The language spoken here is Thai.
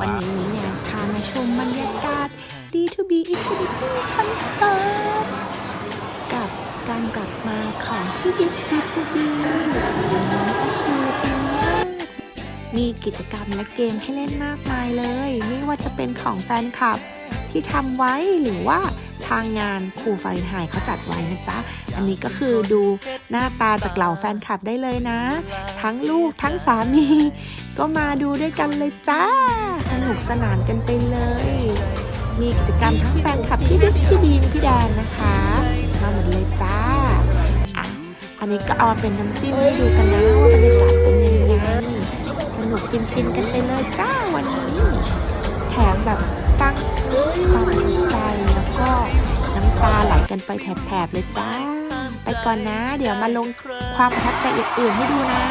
วันนี้มีงานพามาชมบรรยากาศ D2B Eternity Concert กับการกลับมาของพี่บิ๊ก D2B หรือน้องเจ้าคิวฟินมากมีกิจกรรมและเกมให้เล่นมากมายเลย ไม่ว่าจะเป็นของแฟนคลับที่ทำไว้หรือว่าทางงานครูไฟไฮเขาจัดไว้นะจ๊ะ อันนี้ก็คือดูหน้าตาจากเหล่าแฟนคลับได้เลยนะ ทั้งลูกทั้งสามี ก็มาดูด้วยกันเลยจ้า นุกสนานกันไปเลย มีกิจกรรมทั้งแฟนคลับพี่บิ๊กพี่บีมพี่แดนนะคะมาหมดเลยจ้าอะอันนี้ก็เอามาเป็นน้ำจิ้มให้ดูกันนะว่าบรรยากาศเป็นยังไงสนุกฟินๆกันไปเลยจ้าวันนี้แถมแบบสร้างความใจแล้วก็น้ำตาไหลกันไปแถบๆเลยจ้า ไปก่อนนะ เดี๋ยวมาลงความประทับใจอื่นๆให้ดูนะ